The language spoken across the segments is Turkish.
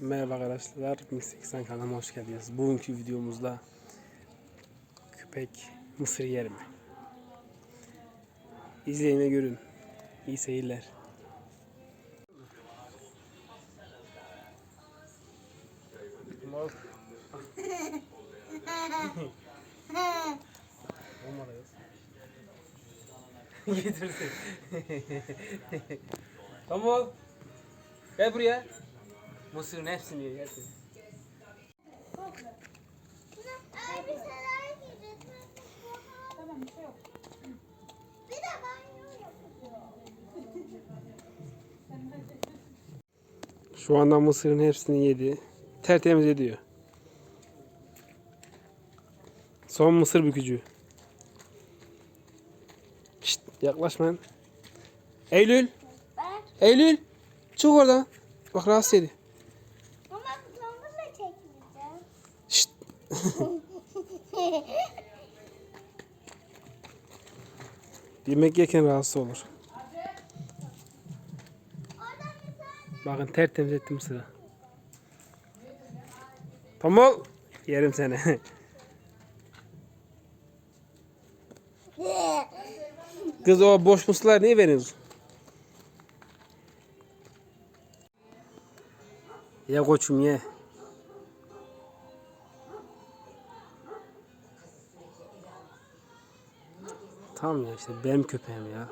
Merhaba arkadaşlar, 1080 kanalıma hoş geldiniz. Bugünkü videomuzda köpek mısır yer mi? İzleyin ve görün. İyi seyirler. Getirsin. tamam. Gel buraya. Mısırın hepsini banyo yapacağım. Şu anda mısırın hepsini yedi. Tertemiz ediyor. Son mısır bükücü. Şşt, yaklaşmayın. Eylül. Ben Eylül. Çık oradan. Bak rahatsız ediyor. Yemek yerken rahatsız olur. Bakın tertemiz ettim mısırı. Tamam. Yerim seni. Kız o boş mısırlar niye veriyorsun? Ye koçum ye. Tamam ya işte benim köpeğim ya.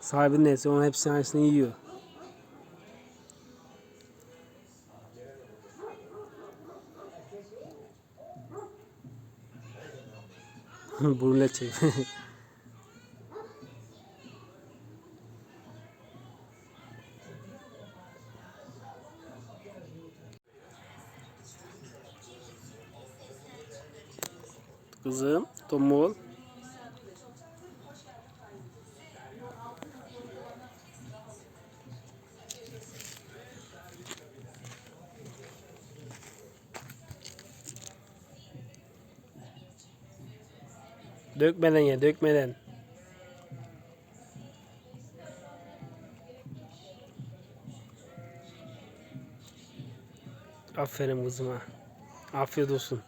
Sahibi neyse onun hepsini aynısını yiyor. Burnuyla çek. Kızım, tombul. Dökmeden ye, dökmeden. Aferin kızıma. Afiyet olsun.